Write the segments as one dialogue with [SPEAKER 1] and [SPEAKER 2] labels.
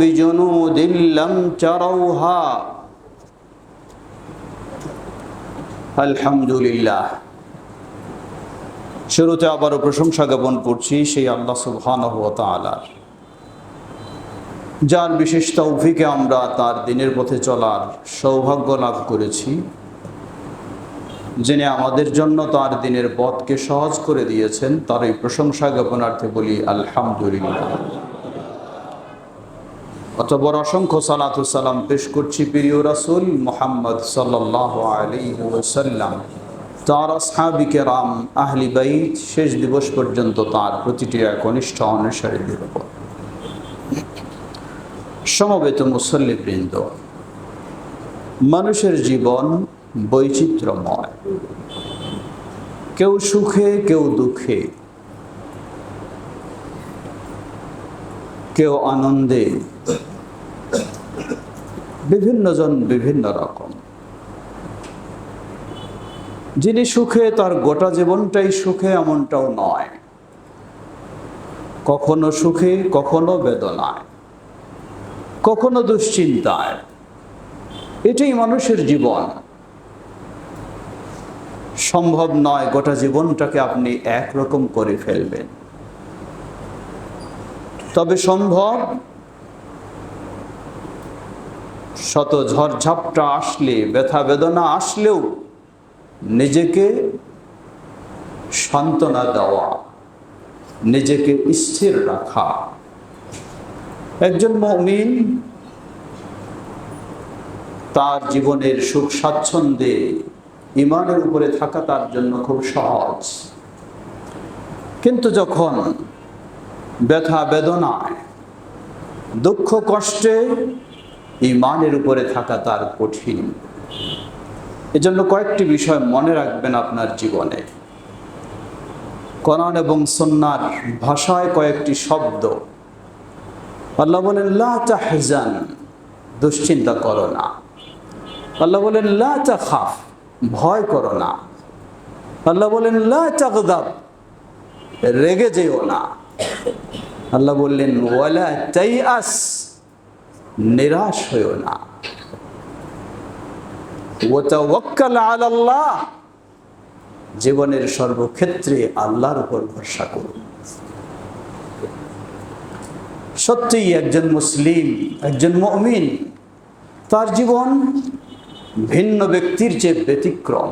[SPEAKER 1] بجنود لم تروها আলহামদুলিল্লাহ শুরুতে আবারও প্রশংসা জ্ঞাপন করছি সেই আল্লাহ সুবহানাহু ওয়া তাআলার যার বিশেষ তৌফিকে আমরা তার দিনের পথে চলার সৌভাগ্য লাভ করেছি যিনি আমাদের জন্য তার দিনের পথকে সহজ করে দিয়েছেন তার এই প্রশংসা জ্ঞাপনার্থে বলি আলহামদুলিল্লাহ অতবর অসংখ্য সালাম পেশ করছি প্রিয় রাসুল মোহাম্মদ আলাইসাল্লাম তার আসহাবিকে রাম আহলি বাইত শেষ দিবস পর্যন্ত তার প্রতিটি একনিষ্ঠ অনুসারীদের উপর সমবেত মুসল্লিবৃন্দ, মানুষের জীবন বৈচিত্র্যময়। কেউ সুখে, কেউ দুঃখে কেউ আনন্দে। বিভিন্ন জন বিভিন্ন রকম। যিনি সুখে, তার গোটা জীবনটাই সুখে এমনটাও নয়। কখনো সুখে, কখনো বেদনায়। কখনো দুশ্চিন্তায়। এটাই মানুষের জীবন। সম্ভব নয় গোটা জীবনটাকে আপনি একরকম করে ফেলবেন। তবে সম্ভব শত ঝড়ঝাপটা আসলে, ব্যথা বেদনা আসলেও নিজেকে সান্ত্বনা দেওয়া, নিজেকে স্থির রাখা। একজন মমিন তার জীবনের সুখ স্বাচ্ছন্দ্যে ইমানের উপরে থাকা তার জন্য খুব সহজ। কিন্তু যখন ব্যথা বেদনায়, দুঃখ কষ্টে ইমানের উপরে থাকা তার কঠিন। এজন্য কয়েকটি বিষয় মনে রাখবেন আপনার জীবনে। কোরআন এবং সন্ন্যার ভাষায় কয়েকটি শব্দ। আল্লাহ বলেন, লা তাহজান, দুশ্চিন্তা করো না। আল্লাহ বলেন, লা তাখাফ, ভয় করো না। আল্লাহ বলেন, লা তাগদাব, রেগে যেও না। আল্লাহ বললেন, ওয়ালা তাইআস, নিরাশ হইও না। আলাল্লাহ, জীবনের সর্বক্ষেত্রে আল্লাহর উপর ভরসা করুন। সত্যিই একজন মুসলিম, একজন মমিন, তার জীবন ভিন্ন ব্যক্তির যে ব্যতিক্রম।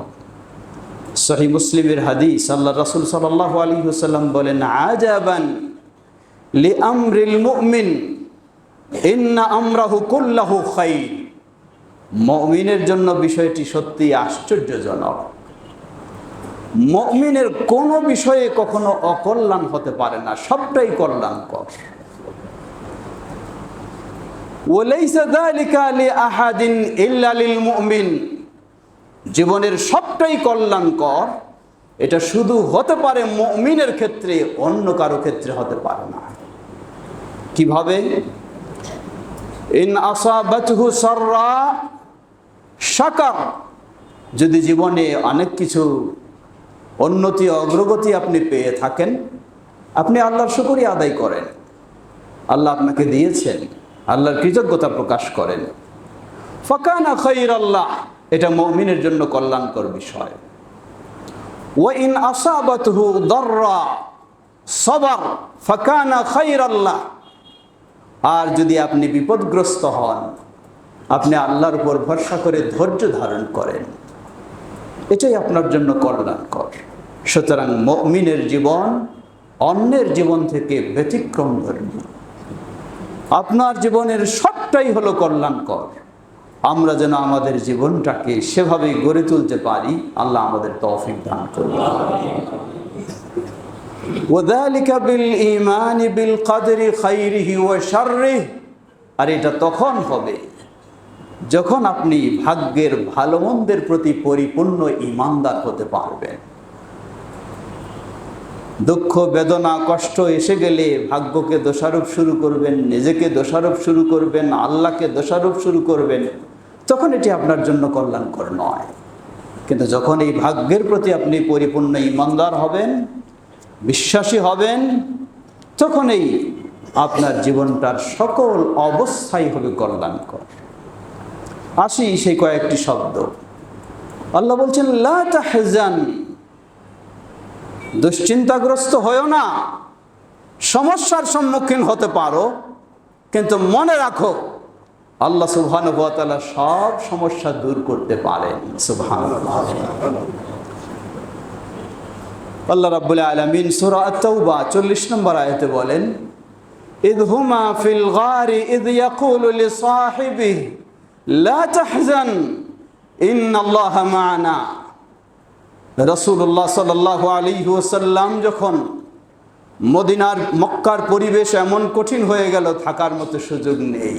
[SPEAKER 1] সহি মুসলিমের হাদিস, আল্লাহ রসুল সাল্লাহ আলী হুসাল্লাম বলেন, আজাবান লি আমরিল মুমিন, ইন্না আমরাহু কুল্লাহু খাইর। মমিনের জন্য বিষয়টি সত্যি আশ্চর্যজনক। মমিনের কোনো বিষয়ে কখনো অকল্যাণ হতে পারে না, সবটাই কল্যাণকর। ওলাইসা যালিকা লিআহাদিন ইল্লা লিল মুমিন। জীবনের সবটাই কল্যাণকর, এটা শুধু হতে পারে মমিনের ক্ষেত্রে, অন্য কারও ক্ষেত্রে হতে পারে না। কীভাবে? ইন আসাবাতহু সাররা শাকার, যদি জীবনে অনেক কিছু উন্নতি অগ্রগতি আপনি পেয়ে থাকেন, আপনি আল্লাহর শুকরিয়া আদায় করেন। আল্লাহ আপনাকে দিয়েছেন, আল্লাহর কৃতজ্ঞতা প্রকাশ করেন। ফকানা খৈর আল্লাহ এটা মমিনের জন্য কল্যাণকর বিষয়। ও ইন আসাবাতহু দর্রা সবার ফকানা খৈর আল্লাহ আর যদি আপনি বিপদগ্রস্ত হন, আপনি আল্লাহর উপর ভরসা করে ধৈর্য ধারণ করেন। এটাই আপনার জন্য কল্যাণকর। সুতরাং মমিনের জীবন অন্যের জীবন থেকে ব্যতিক্রম ধর্মী আপনার জীবনের সবটাই হলো কল্যাণকর। আমরা যেন আমাদের জীবনটাকে সেভাবেই গড়ে তুলতে পারি আল্লাহ আমাদের তৌফিক দান করুন وذلك بالإيمان بالقدر خيره وشره আর এটা তখন হবে যখন আপনি ভাগ্যের ভালো মন্দের প্রতি পরিপূর্ণ ইমানদার হতে পারবেন দুঃখ বেদনা কষ্ট এসে গেলে ভাগ্যকে দোষারোপ শুরু করবেন নিজেকে দোষারোপ শুরু করবেন আল্লাহকে দোষারোপ শুরু করবেন তখন এটি আপনার জন্য কল্যাণকর নয়। কিন্তু যখন এই ভাগ্যের প্রতি আপনি পরিপূর্ণ ইমানদার হবেন, বিশ্বাসী হবেন, তখন এই আপনার জীবনটার সকল অবস্থাই হবে কল্যাণকর। আসি সেই কয়েকটি শব্দ। আল্লাহ বলছেন, লা তাহজান, দুশ্চিন্তাগ্রস্ত হয়েও না। সমস্যার সম্মুখীন হতে পারো, কিন্তু মনে রাখো আল্লাহ সুবহান সব সমস্যা দূর করতে পারেন। সুবহান আল্লাহ রাব্বুল আলামিন সূরা 40 নম্বর আয়াতে বলেন ইদ হুমা ফিল গারি ইদ ইয়াকুলু লিসাহিবিহি লা তাহজান, ইন্নাল্লাহা মা'ানা। রাসূলুল্লাহ সাল্লাল্লাহু আলাইহি ওয়াসাল্লাম যখন মদিনার মক্কার পরিবেশ এমন কঠিন হয়ে গেল, থাকার মতো সুযোগ নেই।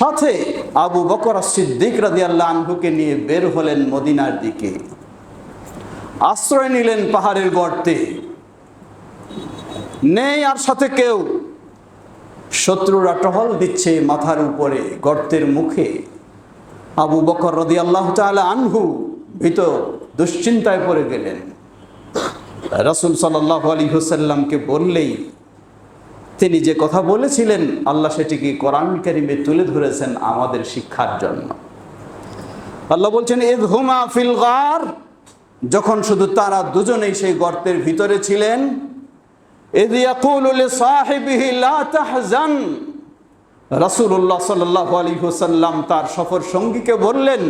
[SPEAKER 1] সাথে আবু বকর সিদ্দিক রাদিয়াল্লাহু আনহুকে নিয়ে বের হলেন মদিনার দিকে। আশ্রয় নিলেন পাহাড়ের গর্তে। নেই আর সাথে কেউ। শত্রুরা টহল দিচ্ছে মাথার উপরে, গর্তের মুখে। আবু বকর রদি আল্লাহ আনহু ভীত দুশ্চিন্তায় পড়ে গেলেন। রাসুল সাল্লাহ আলী হুসাল্লামকে বললেই তিনি যে কথা বলেছিলেন, আল্লাহ সেটিকে কোরআন কারিমে তুলে ধরেছেন আমাদের শিক্ষার জন্য। আল্লাহ বলছেন এদ হুমা ফিল গার যখন শুধু তারা দুজনেই সেই গর্তের ভিতরে ছিলেন এদ ইয়াকুলু লিসাহিবিহি লা তাহজান তার সফর সঙ্গীকে বললেন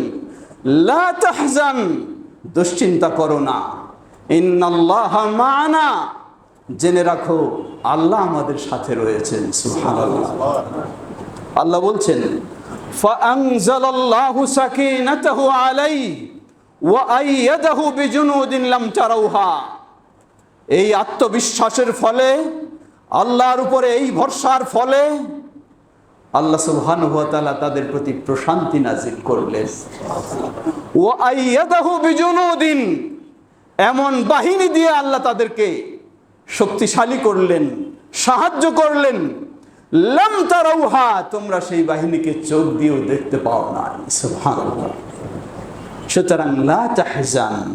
[SPEAKER 1] দুশ্চিন্তা করো না ইন্নাল্লাহা মা'ানা জেনে রাখো আল্লাহ আমাদের সাথে রয়েছেন সুবহানাল্লাহ আল্লাহ বলছেন فأنزل الله سكينته عليه وأيده بجنود لم تروها এই আত্মবিশ্বাসের ফলে আল্লাহর উপরে এই ভরসার ফলে আল্লাহ সুবহান তাআলা তাদের প্রতি প্রশান্তি নাজিল করলেন ও আইয়াদাহু বিজুনুদিন এমন বাহিনী দিয়ে আল্লাহ তাদেরকে শক্তিশালী করলেন, সাহায্য করলেন। লাম তোমরা সেই বাহিনীকে চোখ দিয়েও দেখতে পাও না সুতরাং লা তাহজান,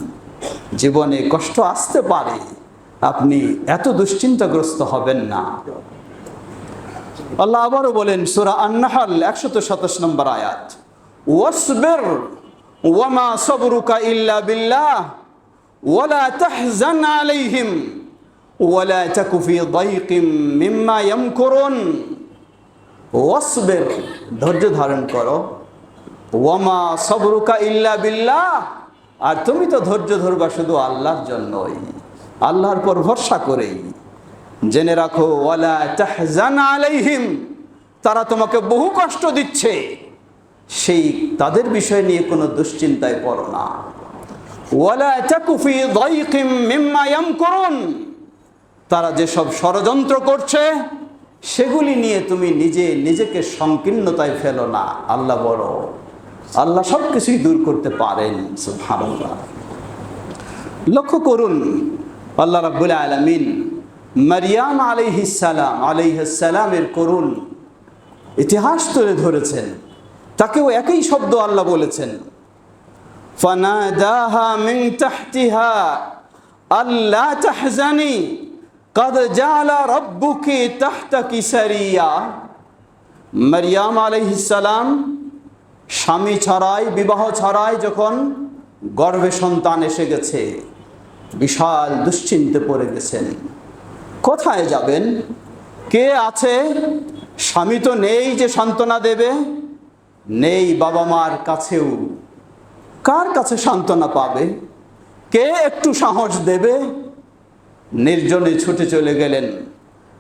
[SPEAKER 1] জীবনে কষ্ট আসতে পারে, আপনি এত দুশ্চিন্তাগ্রস্ত হবেন না। আল্লাহ আবারও বলেন, সুরা আন্নাহাল, একশত সাতাশ নম্বর আয়াত। ওয়াসবির ওয়ামা সবরুকা ইল্লা বিল্লাহ ওয়ালা তাহজান আলাইহিম। ওয়ালা তাকু ফি দাইকিম মিম্মা ইয়ামকুরুন। ওয়াসবির, ধৈর্য ধারণ করো। ওয়ামা সবরুকা ইল্লা বিল্লাহ। আর তুমি তো ধৈর্য ধরবা শুধু আল্লাহর জন্যই, আল্লাহর পর ভরসা করেই। জেনে রাখো, ওয়ালা তাহজান আলাইহিম, তারা তোমাকে বহু কষ্ট দিচ্ছে। সেই তাদের বিষয় নিয়ে কোনো দুশ্চিন্তায় পড়ো না। ওয়ালা তাকুফি দাইকিম মিম্মা ইয়ামকুরুন। তারা যেসব ষড়যন্ত্র করছে, সেগুলি নিয়ে তুমি নিজে নিজেকে সংকীর্ণতায় ফেলো না। আল্লাহ বড়। আল্লাহ সব কিছুই দূর করতে পারেন লক্ষ্য করুন, আল্লাহ রাব্বুল আলামিন মারিয়াম আলাইহিসালাম আলাইহিসালামের করুন ইতিহাস তুলে ধরেছেন। তাকেও একই শব্দ আল্লাহ বলেছেন, ফানাদাহা মিন তাহতিহা আল্লা তাহজানি কদ জালা রব্বুকে তাহতাকি সারিয়া মরিয়াম আলহিসাল্লাম স্বামী ছাড়াই, বিবাহ ছাড়াই যখন গর্ভে সন্তান এসে গেছে, বিশাল দুশ্চিন্তে পড়ে গেছেন। কোথায় যাবেন? কে আছে? স্বামী তো নেই যে সান্ত্বনা দেবে, নেই বাবা মার কাছেও। কার কাছে সান্ত্বনা পাবে? কে একটু সাহস দেবে? নির্জনে ছুটে চলে গেলেন।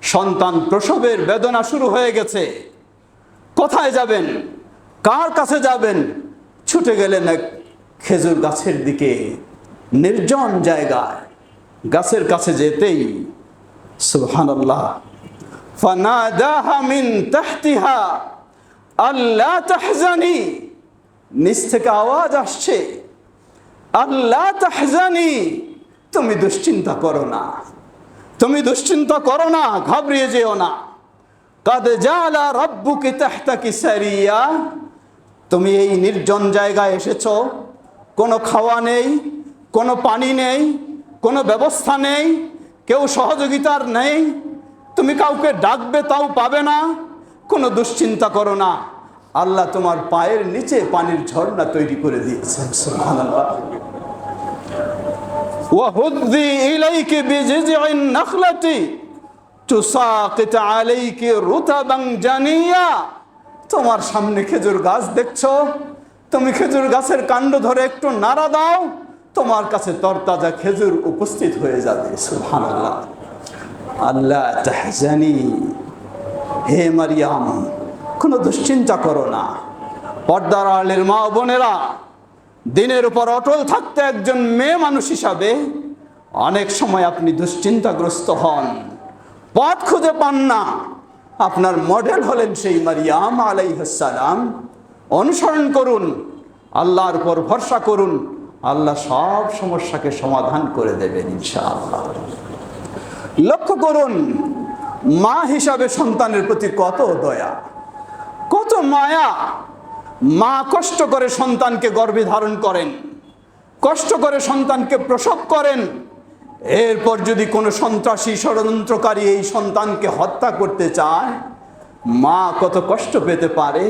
[SPEAKER 1] সন্তান প্রসবের বেদনা শুরু হয়ে গেছে। কোথায় যাবেন? কার কাছে যাবেন? ছুটে গেলেন এক খেজুর গাছের দিকে। নির্জন জায়গায় গাছের কাছে যেতেই মিন তাহতিহা আল্লাহ তাহজানি। নিচ থেকে আওয়াজ আসছে আল্লাহ তাহজানি। তুমি দুশ্চিন্তা করো না। তুমি দুশ্চিন্তা করো না, ঘাবড়িয়ে যেও না। কাদ জালা রব্বু রব্বুকে তাহতাকি সারিয়া। তুমি এই নির্জন জায়গায় এসেছ। কোনো খাওয়া নেই, কোনো পানি নেই, কোনো ব্যবস্থা নেই, কেউ সহযোগিতার নেই। তুমি কাউকে ডাকবে তাও পাবে না। কোনো দুশ্চিন্তা করো না। আল্লাহ তোমার পায়ের নিচে পানির ঝর্ণা তৈরি করে দিয়েছেন সুবহানাল্লাহ وهدي إليك بجذع النخلة تساقط عليك رطبا جنيا তোমার সামনে খেজুর গাছ দেখছো তুমি খেজুর গাছের কাণ্ড ধরে একটু নাড়া দাও তোমার কাছে তরতাজা খেজুর উপস্থিত হয়ে যাবে সুবহানাল্লাহ আল্লাহ তাহজানি হে মারিয়াম কোনো দুশ্চিন্তা করো না পর্দার আলের মা ও বোনেরা দিনের উপর অটল থাকতে একজন মেয়ে মানুষ হিসাবে অনেক সময় আপনি দুশ্চিন্তাগ্রস্ত হন। পথ খুঁজে পান না। আপনার মডেল হলেন সেই মারিয়াম আলাইহাসালাম অনুসরণ করুন, আল্লাহর উপর ভরসা করুন, আল্লাহ সব সমস্যাকে সমাধান করে দেবেন ইনশাআল্লাহ। লক্ষ্য করুন, মা হিসাবে সন্তানের প্রতি কত দয়া, কত মায়া মা কষ্ট করে সন্তানকে গর্ভে ধারণ করেন, কষ্ট করে সন্তানকে প্রসব করেন, এরপর যদি কোনো সন্ত্রাসী ষড়যন্ত্রকারী এই সন্তানকে হত্যা করতে চায়, মা কত কষ্ট পেতে পারে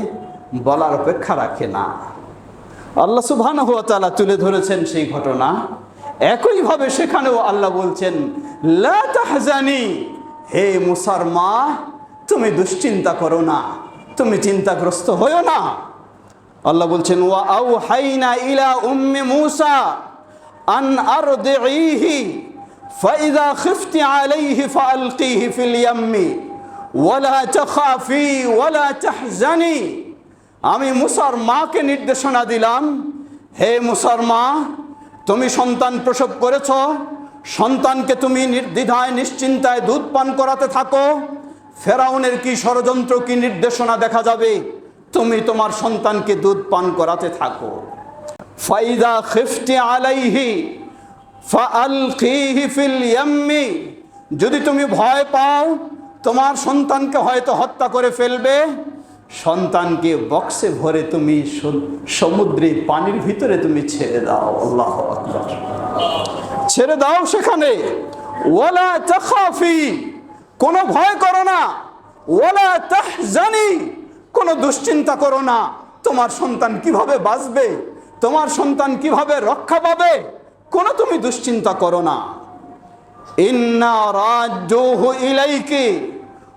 [SPEAKER 1] বলার অপেক্ষা রাখে না। আল্লাহ সুবহানাহু ওয়া তাআলা তুলে ধরেছেন সেই ঘটনা। একইভাবে সেখানেও আল্লাহ বলছেন তাহজানি, হে মুসার মা, তুমি দুশ্চিন্তা করো না, তুমি চিন্তাগ্রস্ত হয়েও না। আল্লাহ বলছেন, ওয়া আউ হাইনা ইলা উম্মে মুসা আন আরদিহি ফাইদা খিফতি আলাইহি ফালকিহি ফিল ইয়াম্মি, ওয়ালা তাখাফি ওয়ালা তাহজানি। আমি মুসার মাকে নির্দেশনা দিলাম, হে মুসার মা, তুমি সন্তান প্রসব করেছ, সন্তানকে তুমি নির্দ্বিধায়, নিশ্চিন্তায় দুধ পান করাতে থাকো। ফেরাউনের কি ষড়যন্ত্র, কি নির্দেশনা দেখা যাবে? তুমি তোমার সন্তানকে দুধ পান করাতে থাকো। ফাইদা খিফতি আলাইহি ফিল ইয়াম্মি। যদি তুমি ভয় পাও, তোমার সন্তানকে হয়তো হত্যা করে ফেলবে। সন্তানকে বক্সে ভরে তুমি সম- সমুদ্রে পানির ভিতরে তুমি ছেড়ে দাও। আল্লাহ ছেড়ে দাও সেখানে। ওয়ালা তাখাফি। কোনো ভয় করো না। ওয়ালা তাহজানি। কোনো দুশ্চিন্তা করো না। তোমার সন্তান কীভাবে বাঁচবে? তোমার সন্তান কীভাবে রক্ষা পাবে? কোনো তুমি দুশ্চিন্তা করো না। ইন্না রাজ্জুহু ইলাইকি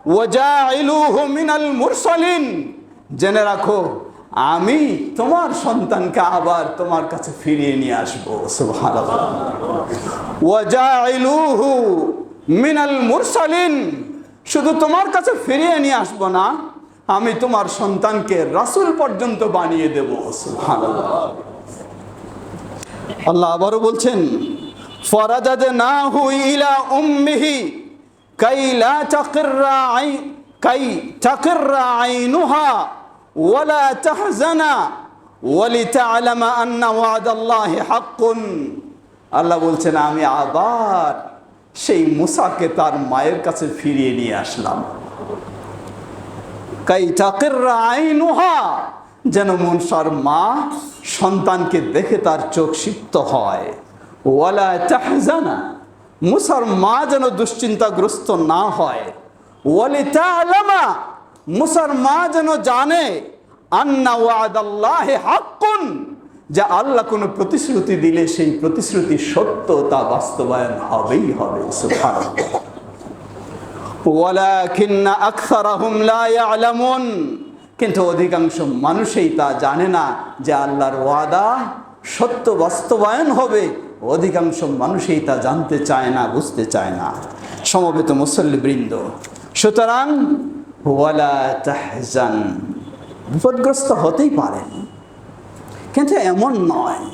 [SPEAKER 1] ওয়াজাইলুহু মিনাল মুরসালিন। জেনে রাখো, আমি তোমার সন্তানকে আবার তোমার কাছে ফিরিয়ে নিয়ে আসব। ওয়াজাইলুহু মিনাল মুরসালিন। শুধু তোমার কাছে ফিরিয়ে নিয়ে আসব না আমি তোমার সন্তানকে রাসূল পর্যন্ত বানিয়ে দেব সুবহানাল্লাহ আল্লাহ আবারও বলছেন ফরাজাদ না হুই ইলা উম্মিহি কাই লা তাকিররা আই কাই তাকিররা আইনুহা ওয়ালা তাহজানা ولتعلم أن وعد الله حق আল্লাহ বলছেন আমি আবার সেই মুসাকে তার মায়ের কাছে ফিরিয়ে নিয়ে আসলাম যেন মনসার মা সন্তানকে দেখে তার চোখ সিক্ত হয়। ওয়ালা মুসার মা যেন দুশ্চিন্তাগ্রস্ত না হয়। মুসার মা যেন জানে যে আল্লাহ কোনো প্রতিশ্রুতি দিলে সেই প্রতিশ্রুতি সত্য, তা বাস্তবায়ন হবেই হবে ওয়ালাকিন্না আকসারাহুম লা ইয়ালামুন। কিন্তু অধিকাংশ মানুষই তা জানে না যে আল্লাহর ওয়াদা সত্য বাস্তবায়ন হবে। অধিকাংশ মানুষই তা জানতে চায় না, বুঝতে চায় না। সমবেত মুসল্লিবৃন্দ, সুতরাং ওয়ালা তাহজান, বিপদগ্রস্ত হতেই পারেন কিন্তু এমন নয়,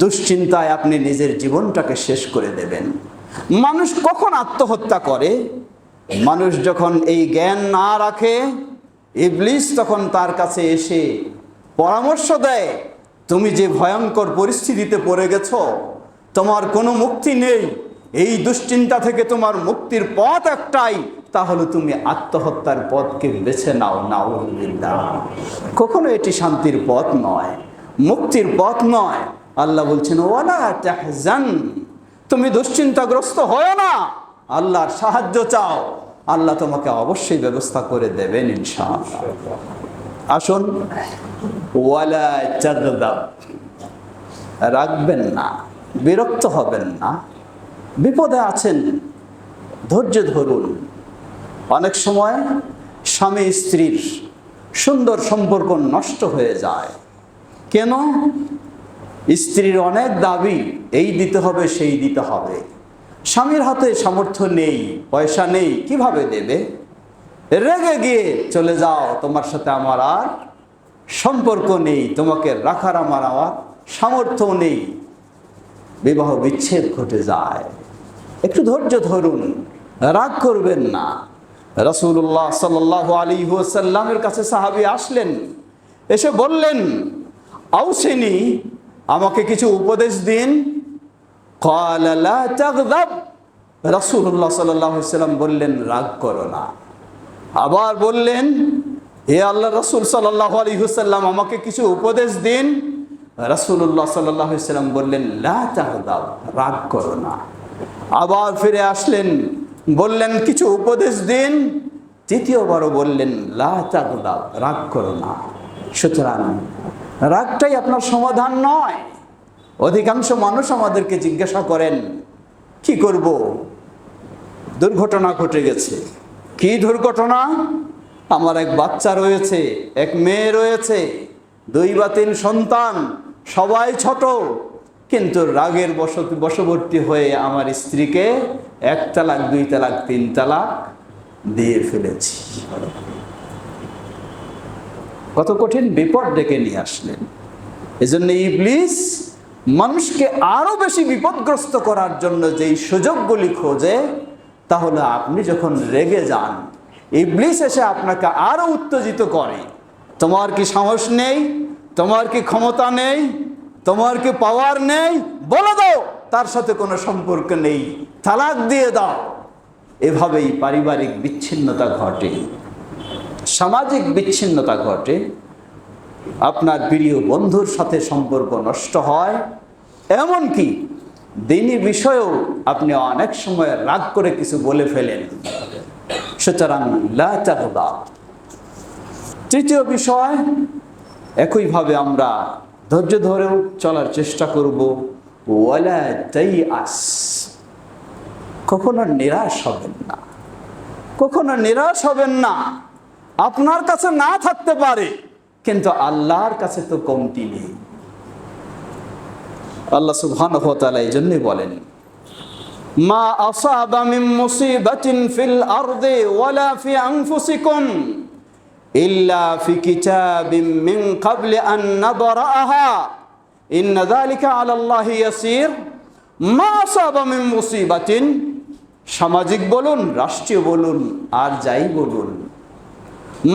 [SPEAKER 1] দুশ্চিন্তায় আপনি নিজের জীবনটাকে শেষ করে দেবেন। মানুষ কখন আত্মহত্যা করে? মানুষ যখন এই জ্ঞান না রাখে, ইবলিস তখন তার কাছে এসে পরামর্শ দেয়, তুমি যে ভয়ঙ্কর পরিস্থিতিতে পড়ে গেছ, তোমার কোনো মুক্তি নেই। এই দুশ্চিন্তা থেকে তোমার মুক্তির পথ একটাই, তাহলে তুমি আত্মহত্যার পথকে বেছে নাও নাও কখনো এটি শান্তির পথ নয়, মুক্তির পথ নয়। আল্লাহ বলছেন, ওয়ালা তুমি দুশ্চিন্তাগ্রস্ত হয় না। আল্লাহর সাহায্য চাও, আল্লাহ তোমাকে অবশ্যই ব্যবস্থা করে দেবেন ইনশাআল্লাহ। আসুন, ওয়ালা রাখবেন না, বিরক্ত হবেন না, বিপদে আছেন, ধৈর্য ধরুন। অনেক সময় স্বামী স্ত্রীর সুন্দর সম্পর্ক নষ্ট হয়ে যায়। কেন? স্ত্রীর অনেক দাবি, এই দিতে হবে, সেই দিতে হবে। স্বামীর হাতে সামর্থ্য নেই, পয়সা নেই, কীভাবে দেবে? রেগে গিয়ে চলে যাও, তোমার সাথে আমার আর সম্পর্ক নেই, তোমাকে রাখার আমার আমার সামর্থ্য নেই। বিবাহ বিচ্ছেদ ঘটে যায়। একটু ধৈর্য ধরুন, রাগ করবেন না। রসুল্লাহ সাল আলী সাল্লামের কাছে সাহাবি আসলেন, এসে বললেন, আউসেনি, আমাকে কিছু উপদেশ দিন রসুল্লাহ সাল্লাম বললেন, রাগ করো না। আবার বললেন, হে আল্লাহ রসুল সাল্লাহ আলী হুসাল্লাম আমাকে কিছু উপদেশ দিন। রসুল্লাহ সাল্লাহ সাল্লাম বললেন, লা তাহদাব রাগ করো না। আবার ফিরে আসলেন, বললেন, কিছু উপদেশ দিন। তৃতীয়বারও বললেন, লা তাগদাব, রাগ করো না। সুতরাং রাগটাই আপনার সমাধান নয়। অধিকাংশ মানুষ আমাদেরকে জিজ্ঞাসা করেন, কি করব? দুর্ঘটনা ঘটে গেছে। কি দুর্ঘটনা? আমার এক বাচ্চা রয়েছে, এক মেয়ে রয়েছে, দুই বা তিন সন্তান, সবাই ছোট। কিন্তু রাগের বসতি বশবর্তী হয়ে আমার স্ত্রীকে এক তালাক, দুই তালাক, তিন তালাক দিয়ে ফেলেছি। কত কঠিন বিপদ ডেকে নিয়ে আসলেন। এজন্য ইবলিস মানুষকে আরও বেশি বিপদগ্রস্ত করার জন্য যেই সুযোগগুলি খোঁজে, তাহলে আপনি যখন রেগে যান, ইবলিস এসে আপনাকে আরও উত্তেজিত করে। তোমার কি সাহস নেই? তোমার কি ক্ষমতা নেই? তোমার কি পাওয়ার নেই? বলে দাও, তার সাথে কোনো সম্পর্ক নেই। তালাক দিয়ে দাও। এভাবেই পারিবারিক বিচ্ছিন্নতা ঘটে। সামাজিক বিচ্ছিন্নতা ঘটে। আপনার প্রিয় বন্ধুর সাথে সম্পর্ক নষ্ট হয়। এমনকি দিনই বিষয়েও আপনি অনেক সময় রাগ করে কিছু বলে ফেলেন। সুতরাং তৃতীয় বিষয়, একইভাবে আমরা ধৈর্য ধরেও চলার চেষ্টা করব। আস কখনো নিরাশ হবেন না। কখনো নিরাশ হবেন না। আপনার কাছে না থাকতে পারে, কিন্তু আল্লাহর কাছে তো কমতি নেই। আল্লাহ সুবহান এই জন্যই বলেন, মা আসাবা মিন মুসিবাতিন ফিল আরদি ওয়ালা ফি আনফুসিকুম ইল্লা ফি কিতাবিম মিন ক্বাবলি আন নাবরাহা ইন্না যালিকা আলা আল্লাহি ইয়াসির। মা আসাবা মিন মুসিবাতিন, সামাজিক বলুন, রাষ্ট্রীয় বলুন, আর যাই বলুন।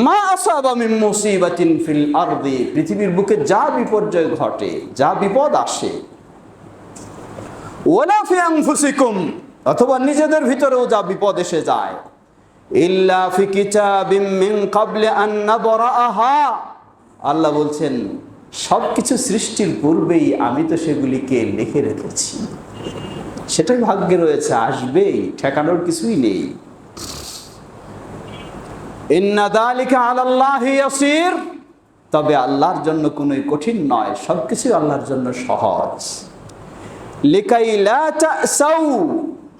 [SPEAKER 1] মা আসাবা মিন মুসিবাতিন ফিল আরদি, পৃথিবীর বুকে যা বিপর্যয় ঘটে, যা বিপদ আসে ওয়ালা ফি আনফুসিকুম, অথবা নিজেদের ভিতরেও যা বিপদ এসে যায়। ইল্লা ফি কিতাবিম মিন ক্বাবলি আন নাবরাহা আল্লাহ বলছেন সব কিছু সৃষ্টির পূর্বেই আমি তো সেগুলিকে লিখে রেখেছি। সেটাই ভাগ্যে রয়েছে, আসবেই, ঠেকানোর কিছুই নেই। তবে আল্লাহর জন্য কোনোই কঠিন নয় সবকিছু আল্লাহর জন্য সহজ। লিকাই লা তাসাউ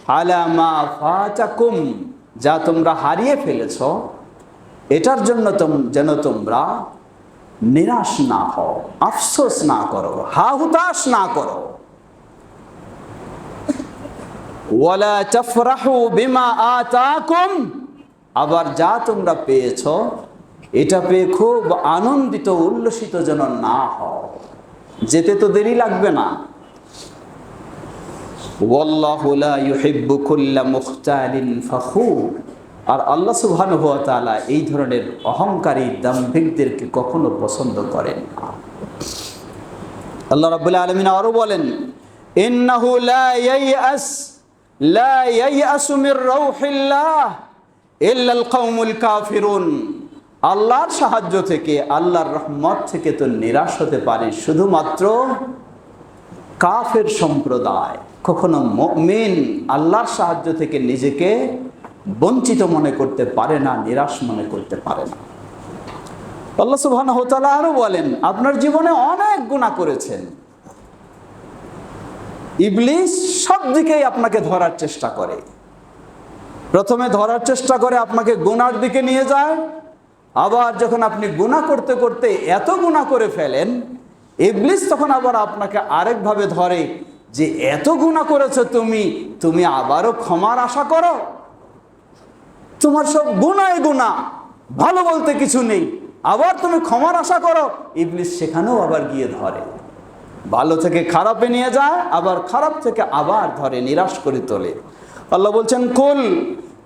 [SPEAKER 1] আলা মা ফাতাকুম। যা তোমরা হারিয়ে ফেলেছ, এটার জন্য তোম, যেন তোমরা নিরাশ না হও, আফসোস না করো হা হুতাশ না করো। ওয়ালা তাফরাহু বিমা আতাকুম। আবার যা তোমরা পেয়েছ, এটা পেয়ে খুব আনন্দিত, উল্লসিত যেন না হও। যেতে তো দেরি লাগবে না। ওয়াল্লাহু লা ইউহিব্বু কুল্লা মুখতালিন ফখুর আর আল্লাহ সুবহানাহু ওয়া তাআলা এই ধরনের অহংকারী দাম্ভিকদেরকে কখনো পছন্দ করেন না। আল্লাহ রাব্বুল আলামিন আরও বলেন, ইন্নাহু লা ইয়াইআস, লা ইয়াইআসু মির রাউহিল্লাহ ইল্লাল কওমুল কাফিরুন। আল্লাহর সাহায্য থেকে, আল্লাহর রহমত থেকে তো নিরাশ হতে পারে শুধুমাত্র কাফের সম্প্রদায়। কখনো মুমিন আল্লাহর সাহায্য থেকে নিজেকে বঞ্চিত মনে করতে পারে না, নিরাশ মনে করতে পারে না। আল্লাহ সুবহানাহু ওয়া তাআলা আরও বলেন, আপনার জীবনে অনেক গুনাহ করেছেন। ইবলিস সব দিকেই আপনাকে ধরার চেষ্টা করে। প্রথমে ধরার চেষ্টা করে আপনাকে গুনার দিকে নিয়ে যায়। আবার যখন আপনি গুনাহ করতে করতে এত গুনাহ করে ফেলেন, ইবলিস তখন আবার আপনাকে আরেকভাবে ধরে। যে এত গুনাহ করেছ তুমি তুমি আবারও ক্ষমার আশা করো? তোমার সব গুণায় গুণা ভালো বলতে কিছু নেই। আবার তুমি ক্ষমার আশা করো, ইবলিস সেখানেও আবার গিয়ে ধরে। ভালো থেকে খারাপে নিয়ে যায়, আবার খারাপ থেকে আবার ধরে, নিরাশ করে তোলে। আল্লাহ বলছেন, কুল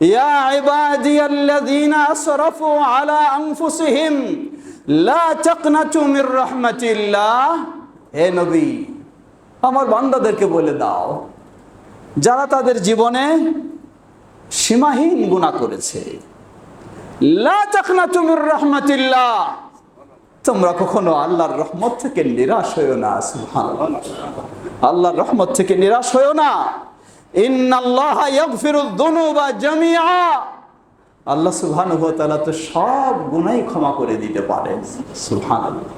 [SPEAKER 1] ইয়া ইবাদিয়াল্লাযীনা আসরাফু আলা আনফুসিহিম, লা তাকনাতু মির রাহমাতিল্লাহ। হে নবী আমার বান্দাদেরকে বলে দাও, যারা তাদের জীবনে সীমাহীন গুণা করেছে। রাহমাতিল্লাহ। তোমরা কখনো আল্লাহর রহমত থেকে নিরাশ হইও না আল্লাহর রহমত থেকে নিরাশ হইও না। আল্লাহ তাআলা তো সব গুনাহই ক্ষমা করে দিতে পারেন, সুবহানাল্লাহ।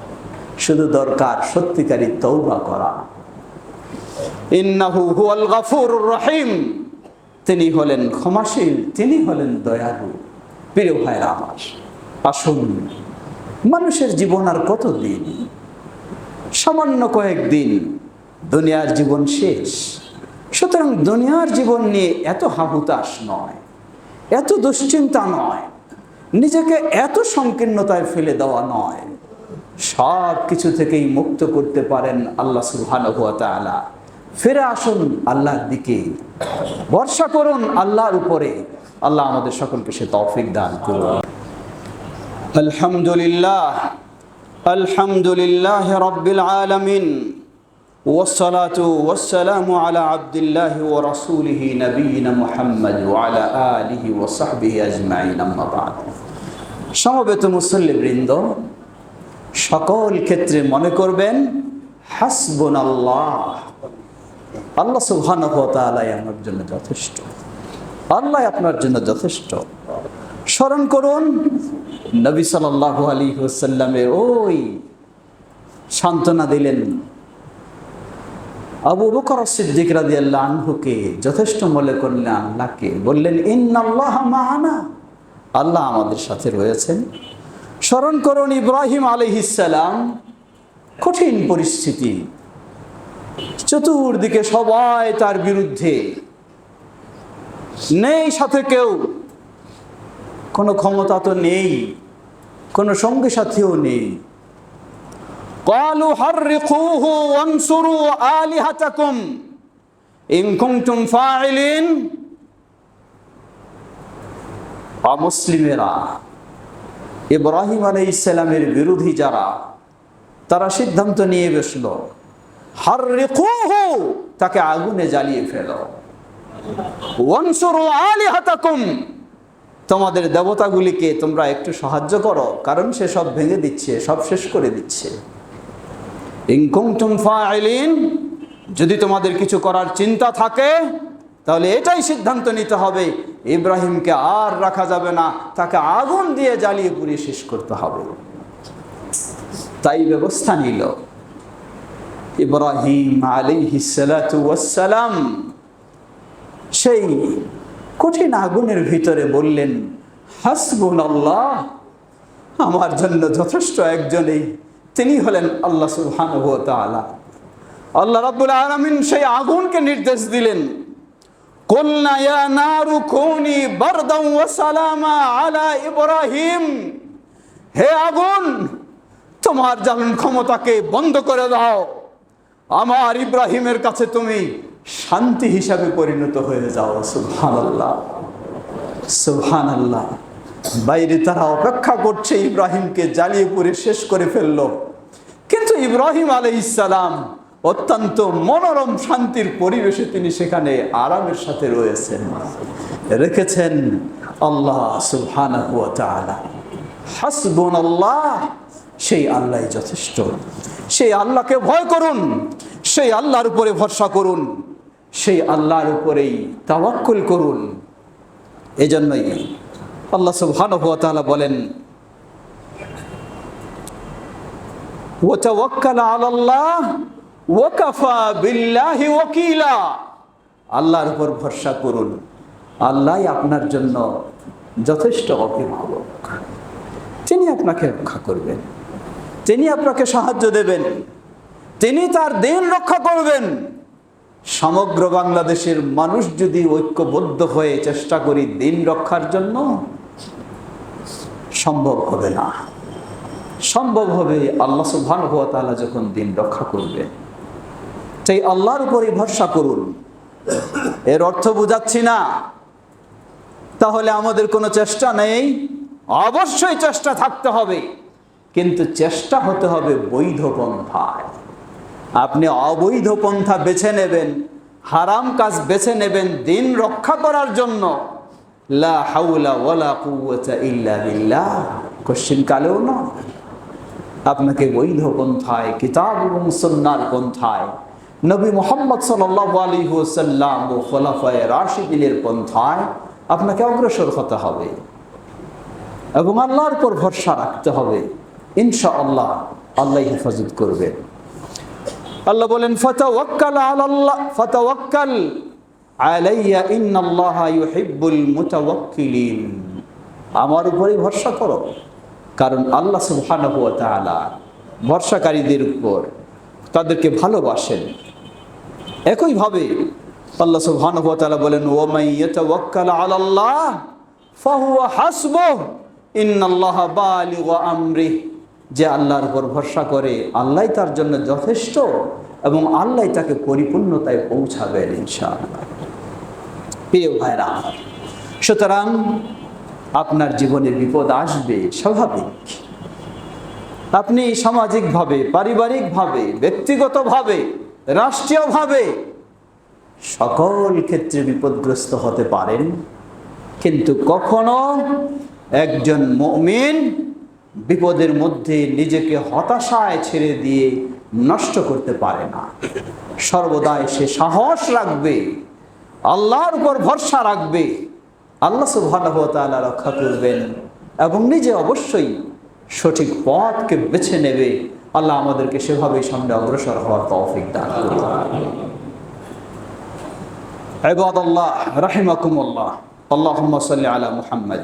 [SPEAKER 1] শুধু দরকার সত্যিকারী তওবা করা। ইন্নাহু হুয়াল গাফুরুর রহিম। তিনি হলেন ক্ষমাশীল, তিনি হলেন দয়ালু। প্রিয় ভাইরা আমার, আসুন, মানুষের জীবন আর কত দিন সামান্য কয়েকদিন, দুনিয়ার জীবন শেষ। সুতরাং দুনিয়ার জীবন নিয়ে এত হাহুতাশ নয়, এত দুশ্চিন্তা নয়, নিজেকে এত সংকীর্ণতায় ফেলে দেওয়া নয়। সব কিছু থেকেই মুক্ত করতে পারেন আল্লাহ সুবহানাহু ওয়া তাআলা। ফিরে আসুন আল্লাহর দিকে ভরসা করুন আল্লাহর উপরে আল্লাহ আমাদের সকলকে সে তৌফিক দান করুন আলহামদুলিল্লাহ আলহামদুলিল্লাহ রব্বিল আলামিন والصلاة والسلام على عبد الله ورسوله نبينا محمد وعلى آله وصحبه أجمعين أما بعد সমবেত মুসল্লিবৃন্দ সকল ক্ষেত্রে মনে করবেন হাসবুন আল্লাহ আল্লাহ ওয়া আমার জন্য যথেষ্ট। আল্লাহ আপনার জন্য যথেষ্ট। স্মরণ করুন, নবী সাল্লাল্লাহু আলাইহি ওয়াসাল্লামের ওই সান্ত্বনা দিলেন। আবু বকর সিদ্দিক রাদিয়াল্লাহু আনহুকে যথেষ্ট মনে করলেন, আল্লাহকে বললেন, ইন্নাল্লাহ মা'ানা। আল্লাহ আমাদের সাথে রয়েছেন। স্মরণ করুন, ইব্রাহিম আলাইহিসসালাম কঠিন পরিস্থিতি চতুর্দিকে সবাই তার বিরুদ্ধে নেই সাথে কেউ কোনো ক্ষমতা তো নেই কোনো সঙ্গী সাথীও নেই قالوا حرقوه وانصروا آلهتكم إن كنتم فاعلين অমুসলিমেরা ইব্রাহিম আলাই ইসলামের বিরোধী যারা তারা সিদ্ধান্ত নিয়ে বসল হাররিকুহু, তাকে আগুনে জ্বালিয়ে ফেল। তোমাদের দেবতাগুলিকে তোমরা একটু সাহায্য করো, কারণ সে সব ভেঙে দিচ্ছে, সব শেষ করে দিচ্ছে। যদি তোমাদের কিছু করার চিন্তা থাকে, তাহলে এটাই সিদ্ধান্ত নিতে হবে, ইব্রাহিমকে আর রাখা যাবে না, তাকে আগুন দিয়ে জ্বালিয়ে পুড়িয়ে শেষ করতে হবে। তাই ব্যবস্থা নিল। ইব্রাহিম আলিহিসালাম সেই কঠিন আগুনের ভিতরে বললেন হাসবুন আল্লাহ আমার জন্য যথেষ্ট একজনেই। তিনি হলেন আল্লাহ সুবহান আল্লাহ রাব্বুল আলামিন সেই আগুনকে নির্দেশ দিলেন হে আগুন, তোমার জ্বালন ক্ষমতাকে বন্ধ করে দাও। আমার ইব্রাহিমের কাছে তুমি শান্তি হিসাবে পরিণত হয়ে যাও, সুবহানাল্লাহ। সুবহানাল্লাহ। বাইরে তারা অপেক্ষা করছে, ইব্রাহিমকে জ্বালিয়ে পুড়ে শেষ করে ফেলল। কিন্তু ইব্রাহিম আলাইসালাম অত্যন্ত মনোরম শান্তির পরিবেশে তিনি সেখানে আরামের সাথে রয়েছেন। রেখেছেন আল্লাহ তাআলা। হাসবুন আল্লাহ সেই আল্লাহ যথেষ্ট। সেই আল্লাহকে ভয় করুন, সেই আল্লাহর উপরে ভরসা করুন, সেই আল্লাহর উপরেই তাওয়াক্কুল করুন। এজন্যই আল্লাহ সুবহানাহু ওয়া তাআলা বলেন, ওয়াতাওয়াক্কাল আলাল্লাহ ওয়াকাফা বিল্লাহি ওয়াকিলা। আল্লাহর উপর ভরসা করুন। আল্লাহই আপনার জন্য যথেষ্ট অভিভাবক। তিনি আপনাকে রক্ষা করবেন। তিনি আপনাকে সাহায্য দেবেন। তিনি তার দিন রক্ষা করবেন। সমগ্র বাংলাদেশের মানুষ যদি ঐক্যবদ্ধ হয়ে চেষ্টা করি দিন রক্ষার জন্য, সম্ভব হবে না। সম্ভব হবে আল্লাহ সুবহান হুয়া তাআলা যখন দিন রক্ষা করবে। সেই আল্লাহর উপরই ভরসা করুন। এর অর্থ বুঝাচ্ছি না। তাহলে আমাদের কোনো চেষ্টা নেই। অবশ্যই চেষ্টা থাকতে হবে। কিন্তু চেষ্টা হতে হবে বৈধ পন্থায়। আপনি অবৈধ পন্থা বেছে নেবেন, হারাম কাজ বেছে নেবেন, দিন রক্ষা করার জন্য। লা হাউলা ওয়ালা ইল্লা কোশ্চিন কালেও না আপনাকে বৈধ পন্থায়, কিতাব এবং সন্ন্যার পন্থায়, নবী মোহাম্মদ সাল্লাহ হুসাল্লাম ও খোলাফায় রাশিদিনের পন্থায় আপনাকে অগ্রসর হতে হবে। এবং আল্লাহর উপর ভরসা রাখতে হবে। ইনশা আল্লাহ আল্লাহ হেফাজত করবেন আল্লাহ বলেন, ফাতাওয়াক্কাল আলাল্লাহ, ফাতাওয়াক্কাল আলাইয়া ইন্নাল্লাহা ইউহিব্বুল মুতাওয়াক্কিলিন। আমার উপরেই ভরসা করো, কারণ আল্লাহ সুবহানাহু ওয়া তাআলা ভরসাকারীদের উপর তাদেরকে ভালোবাসেন। একইভাবে আল্লাহ সুবহানাহু ওয়া তাআলা বলেন ওয়া মান ইয়াতাওয়াক্কাল আলাল্লাহ ফাহুয়া হাসবুহ, ইন্নাল্লাহা বালিগু আমরিহ। যে আল্লাহর উপর ভরসা করে আল্লাহ তার জন্য যথেষ্ট এবং আল্লাহ তাকে পরিপূর্ণতায় পৌঁছাবেন ইনশাআল্লাহ। প্রিয় ভাইরা, সুতরাং আপনার জীবনে বিপদ আসবে স্বাভাবিক। আপনি সামাজিকভাবে, পারিবারিকভাবে, ব্যক্তিগতভাবে, রাষ্ট্রীয়ভাবে সকল ক্ষেত্রে বিপদগ্রস্ত হতে পারেন, কিন্তু কখনো একজন মমিন বিপদের মধ্যে নিজেকে হতাশায় ছেড়ে দিয়ে নষ্ট করতে পারে না। সর্বদাই সে সাহস রাখবে, আল্লাহর উপর ভরসা রাখবে, আল্লাহ সুবাহতালা রক্ষা করবেন এবং নিজে অবশ্যই সঠিক পথকে বেছে নেবে। আল্লাহ আমাদেরকে সেভাবেই সামনে অগ্রসর হওয়ার তৌফিক দান করবেন আল্লাহ রাহিমাকুমুল্লাহ। আল্লাহ সাল্লি আলা মুহাম্মদ।